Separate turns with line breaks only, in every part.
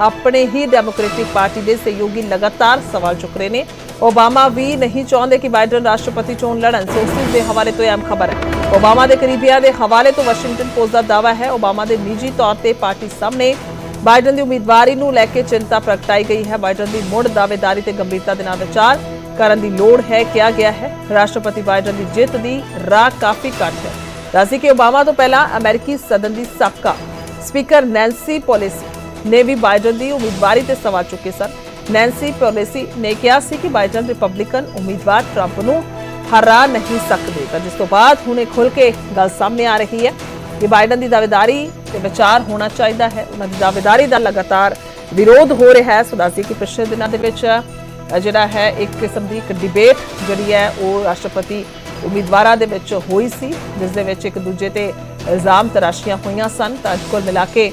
ਆਪਣੇ ਹੀ democratic party ਦੇ ਸਹਿਯੋਗੀ ਲਗਾਤਾਰ ਸਵਾਲ ਚੁੱਕ ਰਹੇ ਨੇ। ਓਬਾਮਾ ਵੀ ਨਹੀਂ ਚਾਹੁੰਦੇ ਕਿ ਬਾਈਡਨ ਰਾਸ਼ਟਰਪਤੀ ਚੋਣ ਲੜਨ। ਸੋਰਸਿਸ ਦੇ ਹਵਾਲੇ ਤੋਂ ਅਹਿਮ ਖਬਰ ਹੈ। ਓਬਾਮਾ ਦੇ ਕਰੀਬੀਆਂ ਦੇ ਹਵਾਲੇ ਤੋਂ ਵਾਸ਼ਿੰਗਟਨ ਪੋਸਟ ਦਾ ਦਾਅਵਾ ਹੈ, ਓਬਾਮਾ ਦੇ ਨਿੱਜੀ ਤੌਰ ਤੇ ਪਾਰਟੀ ਸਾਹਮਣੇ ਬਾਈਡਨ ਦੀ ਉਮੀਦਵਾਰੀ ਨੂੰ ਲੈ ਕੇ ਚਿੰਤਾ ਪ੍ਰਗਟਾਈ ਗਈ ਹੈ। ਬਾਈਡਨ ਦੀ ਮੁੜ ਦਾਅਵੇਦਾਰੀ ਤੇ ਗੰਭੀਰਤਾ ਦੇ ਨਾਲ ਵਿਚਾਰ ਕਰਨ ਦੀ ਲੋੜ ਹੈ, ਕਿਹਾ ਗਿਆ ਹੈ। ਰਾਸ਼ਟਰਪਤੀ ਬਾਈਡਨ ਦੀ ਜਿੱਤ ਦੀ ਰਾਹ ਕਾਫੀ ਘੱਟ ਹੈ। ਦੱਸੀ ਕਿ ਓਬਾਮਾ ਤੋਂ ਪਹਿਲਾਂ ਅਮਰੀਕੀ ਸਦਨ ਦੀ ਸਾਬਕਾ ਸਪੀਕਰ ਨੈਂਸੀ ਪੋਲਿਸੀ ਨੇ ਵੀ ਬਾਈਡਨ ਦੀ ਉਮੀਦਵਾਰੀ ਤੇ ਸਵਾਲ ਚੁੱਕੇ ਸਨ। ਨੈਂਸੀ ਪੋਲੇਸੀ ਨੇ ਕਿਹਾ ਸੀ ਕਿ ਬਾਈਡਨ ਰਿਪਬਲਿਕਨ ਉਮੀਦਵਾਰ ਟਰੰਪ ਨੂੰ ਹਰਾ ਨਹੀਂ ਸਕਦੇ। ਤਾਂ ਜਿਸ ਤੋਂ ਬਾਅਦ ਹੁਣ ਇਹ ਖੁੱਲ ਕੇ ਗੱਲ ਸਾਹਮਣੇ ਆ ਰਹੀ ਹੈ ਕਿ ਬਾਈਡਨ ਦੀ ਦਾਅਵੇਦਾਰੀ ਤੇ ਵਿਚਾਰ ਹੋਣਾ ਚਾਹੀਦਾ ਹੈ। ਉਹਨਾਂ ਦੀ ਦਾਅਵੇਦਾਰੀ ਦਾ ਲਗਾਤਾਰ ਵਿਰੋਧ ਹੋ ਰਿਹਾ ਹੈ। ਸੋ ਦੱਸਦੀ ਕਿ ਪਿਛਲੇ ਦਿਨਾਂ ਦੇ ਵਿੱਚ ਜਿਹੜਾ ਹੈ, ਇੱਕ ਕਿਸਮ ਦੀ ਇੱਕ ਡਿਬੇਟ ਜਿਹੜੀ ਹੈ, ਉਹ ਰਾਸ਼ਟਰਪਤੀ ਉਮੀਦਵਾਰਾਂ ਦੇ ਵਿੱਚ ਹੋਈ ਸੀ, ਜਿਸ ਦੇ ਵਿੱਚ ਇੱਕ ਦੂਜੇ ਤੇ ਇਲਜ਼ਾਮ ਤਰਾਸ਼ੀਆਂ ਹੋਈਆਂ ਸਨ। ਤਾਂ ਕੁੱਲ ਮਿਲਾ ਕੇ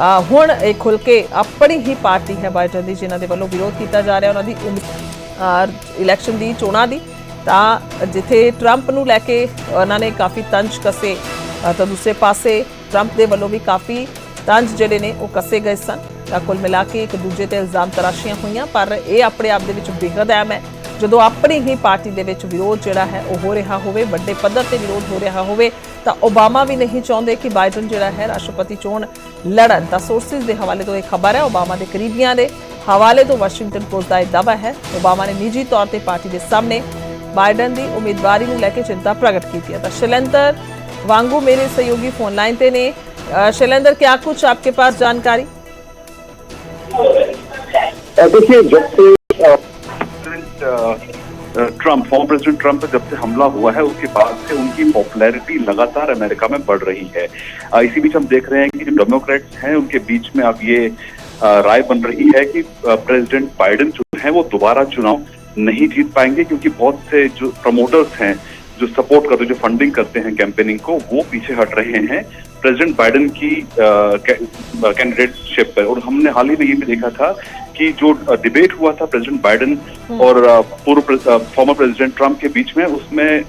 ਹੁਣ ਇਹ ਖੁੱਲ ਕੇ ਆਪਣੀ ਹੀ ਪਾਰਟੀ ਹੈ ਬਾਈਡਨ ਦੀ, ਜਿਨ੍ਹਾਂ ਦੇ ਵੱਲੋਂ ਵਿਰੋਧ ਕੀਤਾ ਜਾ ਰਿਹਾ, ਉਹਨਾਂ ਦੀ ਉਮੀ- ਇਲੈਕਸ਼ਨ ਦੀ, ਚੋਣਾਂ ਦੀ। ਤਾਂ ਜਿੱਥੇ ਟਰੰਪ ਨੂੰ ਲੈ ਕੇ ਉਹਨਾਂ ਨੇ ਕਾਫੀ ਤੰਜ ਕਸੇ ਤਾਂ ਦੂਸਰੇ ਪਾਸੇ ਟਰੰਪ ਦੇ ਵੱਲੋਂ ਵੀ ਕਾਫੀ ਤੰਜ ਜਿਹੜੇ ਨੇ, ਉਹ ਕਸੇ ਗਏ ਸਨ। ਤਾਂ ਕੁੱਲ ਮਿਲਾ ਕੇ ਇੱਕ ਦੂਜੇ ਤੇ ਇਲਜ਼ਾਮ ਤਰਾਸ਼ੀਆਂ ਹੋਈਆਂ, ਪਰ ਇਹ ਆਪਣੇ ਆਪ ਦੇ ਵਿੱਚ ਬੇਹੱਦ ਅਹਿਮ ਹੈ। ਜਦੋਂ ਆਪਣੀ ਹੀ ਪਾਰਟੀ ਦੇ ਵਿੱਚ ਵਿਰੋਧ ਜਿਹੜਾ ਹੈ, ਉਹ ਹੋ ਰਿਹਾ ਹੋਵੇ, ਵੱਡੇ ਪੱਧਰ ਤੇ ਵਿਰੋਧ ਹੋ ਰਿਹਾ ਹੋਵੇ ਤਾਂ ਓਬਾਮਾ ਵੀ ਨਹੀਂ ਚਾਹੁੰਦੇ ਕਿ ਬਾਈਡਨ ਜਿਹੜਾ ਹੈ ਰਾਸ਼ਟਰਪਤੀ ਚੋਣ ਲੜਨ ਤਾਂ ਸੋਰਸਿਸ ਦੇ ਹਵਾਲੇ ਤੋਂ ਇਹ ਖਬਰ ਹੈ ਓਬਾਮਾ ਦੇ ਕਰੀਬੀਆਂ ਦੇ ਹਵਾਲੇ ਤੋਂ ਵਾਸ਼ਿੰਗਟਨ ਪੋਸਟ ਦਾ ਇਹ ਦਾਅਵਾ ਹੈ ਓਬਾਮਾ ਨੇ ਨਿੱਜੀ ਤੌਰ ਤੇ ਪਾਰਟੀ ਦੇ ਸਾਹਮਣੇ ਬਾਈਡਨ ਦੀ ਉਮੀਦਵਾਰੀ ਨੂੰ ਲੈ ਕੇ ਚਿੰਤਾ ਪ੍ਰਗਟ ਕੀਤੀ ਹੈ ਤਾਂ ਸ਼ੈਲੇਂਦਰ ਵਾਂਗੂ ਮੇਰੇ सहयोगी फोन लाइन पे ने अ, शैलेंद्र क्या कुछ आपके पास जानकारी
अ, देखिए जब से ट्रंप फॉर्मर प्रेसिडेंट ट्रंप पे जब से हमला हुआ है, उसके बाद से उनकी पॉपुलैरिटी लगातार अमेरिका में बढ़ रही है। इसी बीच हम देख रहे हैं कि जो डेमोक्रेट्स हैं, उनके बीच में अब ये राय बन रही है कि प्रेसिडेंट बाइडेन जो है, वो दोबारा चुनाव नहीं जीत पाएँगे, क्योंकि बहुत से जो प्रमोटर्स हैं, जो सपोर्ट करते जो फंडिंग करते हैं कैंपेनिंग को, वो पीछे हट रहे हैं। प्रेसिडेंट बाइडेन की कैंडिडेटशिप पर। और हमने हाल ही में ये भी देखा था कि जो डिबेट हुआ था प्रेसिडेंट बाइडेन और पूर्व फॉर्मर प्रेसिडेंट ट्रंप के बीच में उसमें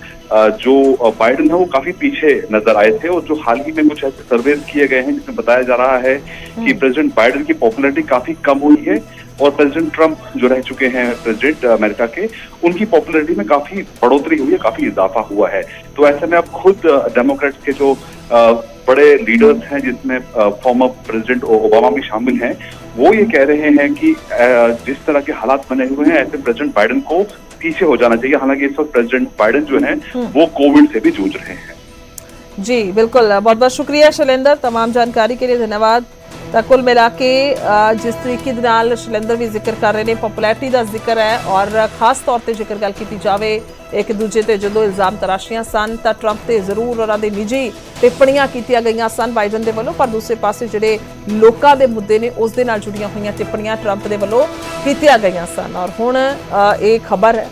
जो बाइडेन है वो काफ़ी पीछे नज़र आए थे और जो हाल ही में कुछ ऐसे सर्वेज किए गए हैं जिसमें बताया जा रहा है कि प्रेसिडेंट बाइडेन की पॉपुलैरिटी काफ़ी कम हुई है और प्रेसिडेंट ट्रंप जो रह चुके हैं प्रेसिडेंट अमेरिका के उनकी पॉपुलैरिटी में काफ़ी बढ़ोतरी हुई है काफ़ी इजाफा हुआ है। तो ऐसे में अब खुद डेमोक्रेट्स के जो बड़े लीडर्स हैं जिसमें फॉर्मर प्रेसिडेंट ओबामा भी शामिल हैं। वो ये कह रहे हैं कि जिस तरह के हालात बने हुए हैं ऐसे प्रेसिडेंट बाइडन को पीछे हो जाना चाहिए। हालाँकि इस वक्त प्रेसिडेंट बाइडेन जो है वो कोविड से भी जूझ रहे हैं।
जी बिल्कुल। बहुत बहुत शुक्रिया शैलेंद्र। तमाम जानकारी के लिए धन्यवाद। ਤਾਂ ਕੁੱਲ ਮਿਲਾ ਕੇ ਜਿਸ ਤਰੀਕੇ ਦੇ ਨਾਲ ਸ਼ੈਲੇਂਦਰ ਵੀ ਜ਼ਿਕਰ ਕਰ ਰਹੇ ਨੇ ਪਪੂਲੈਰਿਟੀ ਦਾ ਜ਼ਿਕਰ ਹੈ ਔਰ ਖਾਸ ਤੌਰ ਤੇ ਜੇਕਰ ਗੱਲ ਕੀਤੀ ਜਾਵੇ ਇੱਕ ਦੂਜੇ ਤੇ ਜਦੋਂ ਇਲਜ਼ਾਮ ਤਰਾਸ਼ੀਆਂ ਸਨ, ਤਾਂ ਟਰੰਪ ਤੇ ਜ਼ਰੂਰ ਉਹਨਾਂ ਦੇ ਨਿੱਜੀ ਟਿੱਪਣੀਆਂ ਕੀਤੀਆਂ ਗਈਆਂ ਸਨ ਬਾਈਡਨ ਦੇ ਵੱਲੋਂ, ਪਰ ਦੂਸਰੇ ਪਾਸੇ ਜਿਹੜੇ ਲੋਕਾਂ ਦੇ ਮੁੱਦੇ ਨੇ, ਉਸ ਦੇ ਨਾਲ ਜੁੜੀਆਂ ਹੋਈਆਂ ਟਿੱਪਣੀਆਂ ਟਰੰਪ ਦੇ ਵੱਲੋਂ ਕੀਤੀਆਂ ਗਈਆਂ ਸਨ। ਔਰ ਹੁਣ ਇਹ ਖਬਰ ਹੈ।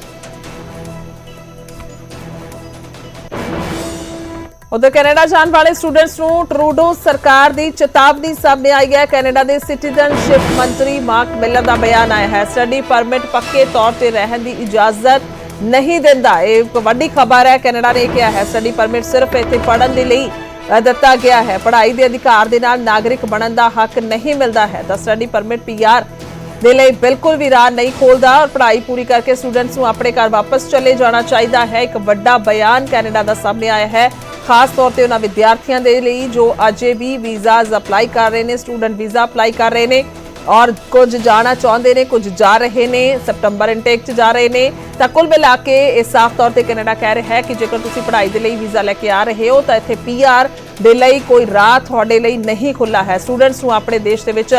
ਉਧਰ ਕੈਨੇਡਾ ਜਾਣ ਵਾਲੇ ਸਟੂਡੈਂਟਸ ਨੂੰ ਟਰੂਡੋ ਸਰਕਾਰ ਦੀ ਚੇਤਾਵਨੀ ਸਾਹਮਣੇ ਆਈ ਹੈ। ਕੈਨੇਡਾ ਦੇ ਸਿਟੀਜ਼ਨਸ਼ਿਪ ਮੰਤਰੀ ਮਾਰਕ ਮਿਲਰ ਦਾ ਬਿਆਨ ਆਇਆ ਹੈ। ਸਟੱਡੀ ਪਰਮਿਟ ਪੱਕੇ ਤੌਰ ਤੇ ਰਹਿਣ ਦੀ ਇਜਾਜ਼ਤ ਨਹੀਂ ਦਿੰਦਾ। ਇਹ ਇੱਕ ਵੱਡੀ ਖਬਰ ਹੈ। ਕੈਨੇਡਾ ਨੇ ਕਿਹਾ ਹੈ, ਸਟੱਡੀ ਪਰਮਿਟ ਸਿਰਫ ਇੱਥੇ ਪੜ੍ਹਨ ਦੇ ਲਈ ਦਿੱਤਾ ਗਿਆ ਹੈ। ਪੜ੍ਹਾਈ ਦੇ ਅਧਿਕਾਰ ਦੇ ਨਾਲ ਨਾਗਰਿਕ ਬਣਨ ਦਾ ਹੱਕ ਨਹੀਂ ਮਿਲਦਾ ਹੈ। ਤਾਂ ਸਟੱਡੀ ਪਰਮਿਟ ਪੀਆਰ ਦੇ ਲਈ ਬਿਲਕੁਲ ਵੀ ਰਾਹ ਨਹੀਂ ਖੋਲਦਾ ਔਰ ਪੜ੍ਹਾਈ ਪੂਰੀ ਕਰਕੇ ਸਟੂਡੈਂਟਸ ਨੂੰ ਆਪਣੇ ਘਰ ਵਾਪਸ ਚਲੇ ਜਾਣਾ ਚਾਹੀਦਾ ਹੈ। ਇੱਕ ਵੱਡਾ ਬਿਆਨ ਕੈਨੇਡਾ ਦਾ ਸਾਹਮਣੇ ਆਇਆ ਹੈ। ਖਾਸ ਤੌਰ ਤੇ ਉਹਨਾਂ ਵਿਦਿਆਰਥੀਆਂ ਦੇ ਲਈ ਜੋ ਅਜੇ ਵੀ ਵੀਜ਼ਾਸ ਅਪਲਾਈ ਕਰ ਰਹੇ ਨੇ, ਸਟੂਡੈਂਟ ਵੀਜ਼ਾ ਅਪਲਾਈ ਕਰ ਰਹੇ ਨੇ ਔਰ ਕੁਝ ਜਾਣਾ ਚਾਹੁੰਦੇ ਨੇ, ਕੁਝ ਜਾ ਰਹੇ ਨੇ ਸਪਟੰਬਰ ਇਨਟੇਕ 'ਚ ਜਾ ਰਹੇ ਨੇ। ਤਾਂ ਕੁੱਲ ਮਿਲਾ ਕੇ ਇਹ ਸਾਫ਼ ਤੌਰ ਤੇ ਕੈਨੇਡਾ ਕਹਿ ਰਿਹਾ ਹੈ ਕਿ ਜੇਕਰ ਤੁਸੀਂ ਪੜ੍ਹਾਈ ਦੇ ਲਈ ਵੀਜ਼ਾ ਲੈ ਕੇ ਆ ਰਹੇ ਹੋ, ਤਾਂ ਇੱਥੇ ਪੀਆਰ ਦੇ ਲਈ ਕੋਈ ਰਾਹ ਤੁਹਾਡੇ ਲਈ ਨਹੀਂ ਖੁੱਲਾ ਹੈ। ਸਟੂਡੈਂਟਸ ਨੂੰ ਆਪਣੇ ਦੇਸ਼ ਦੇ ਵਿੱਚ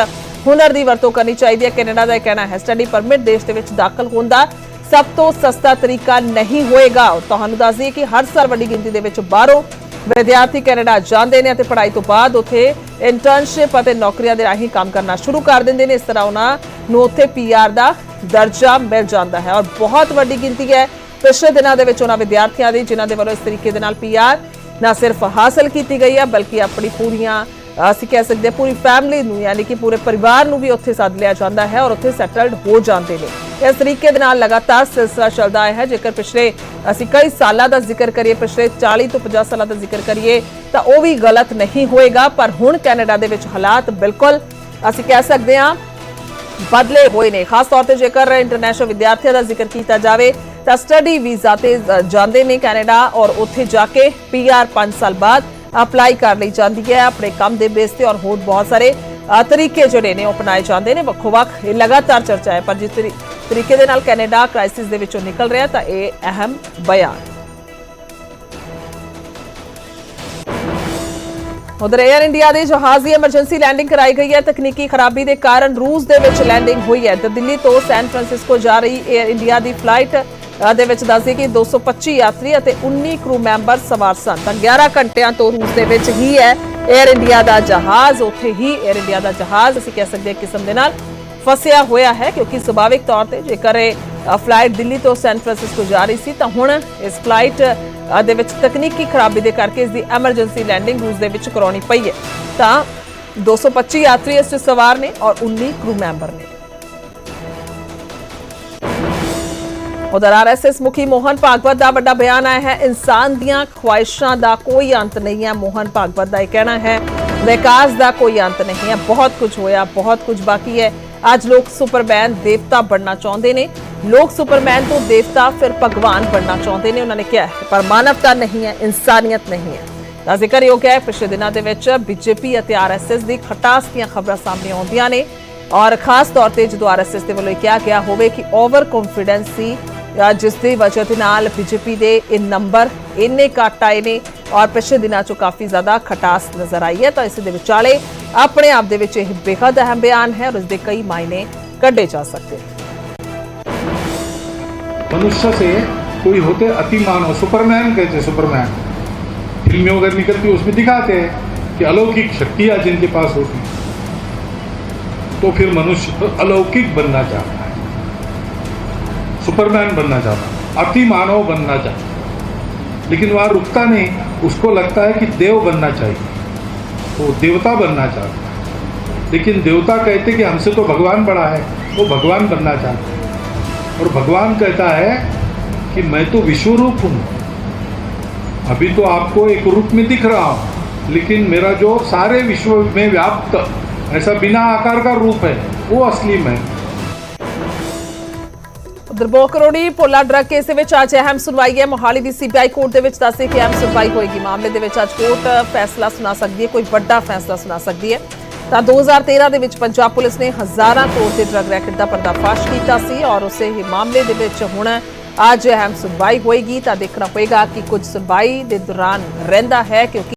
ਹੁਨਰ ਦੀ ਵਰਤੋਂ ਕਰਨੀ ਚਾਹੀਦੀ ਹੈ। ਕੈਨੇਡਾ ਦਾ ਇਹ ਕਹਿਣਾ ਹੈ ਸਟੱਡੀ ਪਰਮਿਟ ਦੇਸ਼ ਦੇ ਵਿੱਚ ਦਾਖਲ ਹੋਣ ਦਾ ਸਭ ਤੋਂ ਸਸਤਾ ਤਰੀਕਾ ਨਹੀਂ ਹੋਏਗਾ। ਤੁਹਾਨੂੰ ਦੱਸ ਦਈਏ ਕਿ ਹਰ ਸਾਲ ਵੱਡੀ ਗਿਣਤੀ ਦੇ ਵਿੱਚ ਬਾਹਰੋਂ ਵਿਦਿਆਰਥੀ ਕੈਨੇਡਾ ਜਾਂਦੇ ਨੇ ਅਤੇ ਪੜ੍ਹਾਈ ਤੋਂ ਬਾਅਦ ਉੱਥੇ ਇੰਟਰਨਸ਼ਿਪ ਅਤੇ ਨੌਕਰੀਆਂ ਦੇ ਰਾਹੀਂ ਕੰਮ ਕਰਨਾ ਸ਼ੁਰੂ ਕਰ ਦਿੰਦੇ ਨੇ। ਇਸ ਤਰ੍ਹਾਂ ਉਹਨਾਂ ਨੂੰ ਉੱਥੇ ਪੀਆਰ ਦਾ ਦਰਜਾ ਮਿਲ ਜਾਂਦਾ ਹੈ ਔਰ ਬਹੁਤ ਵੱਡੀ ਗਿਣਤੀ ਹੈ। ਪਿਛਲੇ ਦਿਨਾਂ ਦੇ ਵਿੱਚ ਉਹਨਾਂ ਵਿਦਿਆਰਥੀਆਂ ਦੀ, ਜਿਨ੍ਹਾਂ ਦੇ ਵੱਲੋਂ ਇਸ ਤਰੀਕੇ ਦੇ ਨਾਲ ਪੀਆਰ ਨਾ ਸਿਰਫ ਹਾਸਲ ਕੀਤੀ ਗਈ ਹੈ, ਬਲਕਿ ਆਪਣੀ ਪੂਰੀਆਂ ਅਸੀਂ ਕਹਿ ਸਕਦੇ ਹਾਂ ਪੂਰੀ ਫੈਮਿਲੀ ਨੂੰ, ਯਾਨੀ ਕਿ ਪੂਰੇ ਪਰਿਵਾਰ ਨੂੰ ਵੀ ਉੱਥੇ ਸੱਦ ਲਿਆ ਜਾਂਦਾ ਹੈ ਔਰ ਉੱਥੇ ਸੈਟਲਡ ਹੋ ਜਾਂਦੇ ਨੇ। ਇਸ ਤਰੀਕੇ ਦੇ ਨਾਲ ਲਗਾਤਾਰ ਸਿਲਸਿਲਾ ਚੱਲਦਾ ਆਇਆ ਹੈ। ਜੇਕਰ ਪਿਛਲੇ ਅਸੀਂ ਕਈ ਸਾਲਾਂ ਦਾ ਜ਼ਿਕਰ ਕਰੀਏ, ਪਿਛਲੇ 40 ਤੋਂ 50 ਸਾਲਾਂ ਦਾ ਜ਼ਿਕਰ ਕਰੀਏ, ਤਾਂ ਉਹ ਵੀ ਗਲਤ ਨਹੀਂ ਹੋਏਗਾ। ਪਰ ਹੁਣ ਕੈਨੇਡਾ ਦੇ ਵਿੱਚ ਹਾਲਾਤ ਬਿਲਕੁਲ ਅਸੀਂ ਕਹਿ ਸਕਦੇ ਹਾਂ ਬਦਲੇ ਹੋਏ ਨੇ। ਖਾਸ ਤੌਰ ਤੇ ਜੇਕਰ ਇੰਟਰਨੈਸ਼ਨਲ ਵਿਦਿਆਰਥੀਆਂ ਦਾ ਜ਼ਿਕਰ ਕੀਤਾ ਜਾਵੇ, ਤਾਂ ਸਟੱਡੀ ਵੀਜ਼ਾ ਤੇ ਜਾਂਦੇ ਨੇ ਕੈਨੇਡਾ ਔਰ ਉੱਥੇ ਜਾ ਕੇ ਪੀਆਰ 5 ਸਾਲ ਬਾਅਦ ਅਪਲਾਈ ਕਰ ਲਈ ਜਾਂਦੀ ਹੈ ਆਪਣੇ ਕੰਮ ਦੇ ਬੇਸ ਤੇ ਔਰ ਹੋਰ ਬਹੁਤ ਸਾਰੇ ਤਰੀਕੇ ਜਿਹੜੇ ਨੇ ਉਹ ਅਪਣਾਏ ਜਾਂਦੇ ਨੇ। ਵੱਖੋ ਵੱਖ ਇਹ ਲਗਾਤਾਰ ਚਰਚਾ ਹੈ, ਪਰ ਜਿਸ ਤਰੀਕੇ ਦੇ ਨਾਲ ਕੈਨੇਡਾ ਕ੍ਰਾਈਸਿਸ ਦੇ ਵਿੱਚੋਂ ਨਿਕਲ ਰਿਹਾ ਤਾਂ ਇਹ ਅਹਿਮ ਬਿਆਨ। ਉਧਰ 에ਅਰ ਇੰਡੀਆ ਦੇ ਜਹਾਜ਼ ਦੀ ਐਮਰਜੈਂਸੀ ਲੈਂਡਿੰਗ ਕਰਾਈ ਗਈ ਹੈ। ਤਕਨੀਕੀ ਖਰਾਬੀ ਦੇ ਕਾਰਨ ਰੂਸ ਦੇ ਵਿੱਚ ਲੈਂਡਿੰਗ ਹੋਈ ਹੈ। ਤੇ ਦਿੱਲੀ ਤੋਂ ਸੈਨ ਫਰਾਂਸਿਸਕੋ ਜਾ ਰਹੀ 에ਅਰ ਇੰਡੀਆ ਦੀ ਫਲਾਈਟ ਦੇ ਵਿੱਚ ਦੱਸਦੇ ਕਿ 225 ਯਾਤਰੀ ਅਤੇ 19 ਕਰੂ ਮੈਂਬਰ ਸਵਾਰ ਸਨ। ਤਾਂ 11 ਘੰਟਿਆਂ ਤੋਂ ਰੂਸ ਦੇ ਵਿੱਚ ਹੀ ਹੈ 에ਅਰ ਇੰਡੀਆ ਦਾ ਜਹਾਜ਼। ਉੱਥੇ ਹੀ 에ਅਰ ਇੰਡੀਆ ਦਾ ਜਹਾਜ਼, ਅਸੀਂ ਕਹਿ ਸਕਦੇ ਹਾਂ ਕਿਸਮ ਦੇ ਨਾਲ ਫਸਿਆ ਹੋਇਆ ਹੈ, ਕਿਉਂਕਿ ਸੁਭਾਵਿਕ ਤੌਰ ਤੇ ਜੇਕਰ ਇਹ ਫਲਾਈਟ ਦਿੱਲੀ ਤੋਂ ਸੈਨ ਫਰਾਂਸਿਸਕੋ ਜਾ ਰਹੀ ਸੀ, ਤਾਂ ਹੁਣ ਇਸ ਫਲਾਈਟ ਦੇ ਵਿੱਚ ਤਕਨੀਕੀ ਖਰਾਬੀ ਦੇ ਕਰਕੇ ਇਸ ਦੀ ਐਮਰਜੈਂਸੀ ਲੈਂਡਿੰਗ ਰੂਸ ਦੇ ਵਿੱਚ ਕਰਾਉਣੀ ਪਈ ਹੈ। ਤਾਂ 225 ਯਾਤਰੀ ਇਸ 'ਚ ਸਵਾਰ ਨੇ ਔਰ 19 ਕਰੂ ਮੈਂਬਰ ਨੇ। ਉਧਰ ਆਰਐਸਐਸ ਮੁਖੀ ਮੋਹਨ ਭਾਗਵਤ ਦਾ ਵੱਡਾ ਬਿਆਨ ਆਇਆ ਹੈ। ਇਨਸਾਨ ਦੀਆਂ ਖੁਆਇਸ਼ਾਂ ਦਾ ਕੋਈ ਅੰਤ ਨਹੀਂ ਹੈ। ਮੋਹਨ ਭਾਗਵਤ ਦਾ ਇਹ ਕਹਿਣਾ ਹੈ, ਵਿਕਾਸ ਦਾ ਕੋਈ ਅੰਤ ਨਹੀਂ ਹੈ। ਬਹੁਤ ਕੁਝ ਹੋਇਆ, ਬਹੁਤ ਕੁਝ ਬਾਕੀ ਹੈ। ਅੱਜ ਲੋਕ ਸੁਪਰਮੈਨ ਦੇਵਤਾ ਬਣਨਾ ਚਾਹੁੰਦੇ ਨੇ। ਲੋਕ ਸੁਪਰਮੈਨ ਤੋਂ ਦੇਵਤਾ ਫਿਰ ਭਗਵਾਨ ਬਣਨਾ ਚਾਹੁੰਦੇ ਨੇ, ਉਹਨਾਂ ਨੇ ਕਿਹਾ ਪਰ ਮਾਨਵਤਾ ਨਹੀਂ ਹੈ, ਇਨਸਾਨੀਅਤ ਨਹੀਂ ਹੈ। ਦਾ ਜ਼ਿਕਰ ਯੋਗ ਹੈ ਪਿਛਲੇ ਦਿਨਾਂ ਦੇ ਵਿੱਚ ਬੀਜੇਪੀ ਅਤੇ ਆਰਐਸਐਸ ਦੀ ਖਟਾਸ ਦੀਆਂ ਖਬਰਾਂ ਸਾਹਮਣੇ ਆਉਂਦੀਆਂ ਨੇ। ਔਰ ਖਾਸ ਤੌਰ ਤੇ ਜਦੋਂ ਆਰਐਸਐਸ ਦੇ ਵੱਲੋਂ ਕਿਹਾ ਗਿਆ ਹੋਵੇ ਕਿ ਓਵਰ ਕੰਫੀਡੈਂਸ ਸੀ ਜਿਸ ਦੀ ਵਜ੍ਹਾ ਦੇ ਨਾਲ ਬੀਜੇਪੀ ਦੇ ਇਹ ਨੰਬਰ ਇੰਨੇ ਘਟ ਆਏ ਨੇ ਔਰ ਪਿਛਲੇ ਦਿਨਾਂ 'ਚੋਂ ਕਾਫੀ ਜ਼ਿਆਦਾ ਖਟਾਸ ਨਜ਼ਰ ਆਈ ਹੈ, ਤਾਂ ਇਸ ਦੇ ਵਿਚਾਲੇ ਆਪਣੇ ਆਪ ਦੇ ਵਿੱਚ ਇਹ ਬੇहद ਅਹਿਮ ਬਿਆਨ ਹੈ ਔਰ ਇਸ ਦੇ ਕਈ ਮਾਇਨੇ ਕੱਢੇ ਜਾ ਸਕਦੇ ਹਨ
मनुष्य से कोई होते अति मानव सुपरमैन कहते सुपरमैन फिल्में वगैरह निकलती उसमें दिखाते हैं कि अलौकिक शक्तियाँ जिनके पास होती तो फिर मनुष्य अलौकिक बनना चाहता है सुपरमैन बनना चाहता, अति मानव बनना चाहता। लेकिन वहाँ रुकता नहीं, उसको लगता है कि देव बनना चाहिए, वो देवता बनना चाहता लेकिन देवता कहते कि हमसे तो भगवान बड़ा है, वो भगवान बनना चाहता और भगवान कहता है कि मैं तो विश्व रूप हूँ। अभी तो आपको एक रूप में दिख रहा हूँ, लेकिन मेरा जो सारे विश्व में व्याप्त, ऐसा बिना आकार का रूप है, वो असली मैं हूँ।
ਉਧਰ ਪੋਲਾ ਡਰੱਗ ਕੇਸ ਦੇ ਵਿੱਚ ਅੱਜ ਅਹਿਮ ਸੁਣਵਾਈ ਹੈ। ਮੋਹਾਲੀ ਦੀ ਸੀਬੀਆਈ ਕੋਰਟ ਦੇ ਵਿੱਚ ਦੱਸੇ ਕਿ ਅਹਿਮ ਸੁਣਵਾਈ ਹੋਏਗੀ। ਮਾਮਲੇ ਦੇ ਵਿੱਚ ਅੱਜ ਕੋਰਟ ਫੈਸਲਾ ਸੁਣਾ ਸਕਦੀ ਹੈ, ਕੋਈ ਵੱਡਾ ਫੈਸਲਾ ਸੁਣਾ ਸਕਦੀ ਹੈ। ਤਾਂ 2013 ਦੇ ਵਿੱਚ ਪੰਜਾਬ ਪੁਲਿਸ ਨੇ ਹਜ਼ਾਰਾਂ ਕਰੋੜ ਦੇ ਡਰੱਗ ਰੈਕਟ ਦਾ ਪਰਦਾਫਾਸ਼ ਕੀਤਾ ਸੀ ਔਰ ਉਸੇ ਹੀ ਮਾਮਲੇ ਦੇ ਵਿੱਚ ਹੁਣ ਅੱਜ ਅਹਿਮ ਸੁਣਵਾਈ ਹੋਏਗੀ। ਤਾਂ ਦੇਖਣਾ ਹੋਏਗਾ ਕਿ ਕੁਝ ਸੁਣਵਾਈ ਦੇ ਦੌਰਾਨ ਰਹਿੰਦਾ ਹੈ ਕਿਉਂਕਿ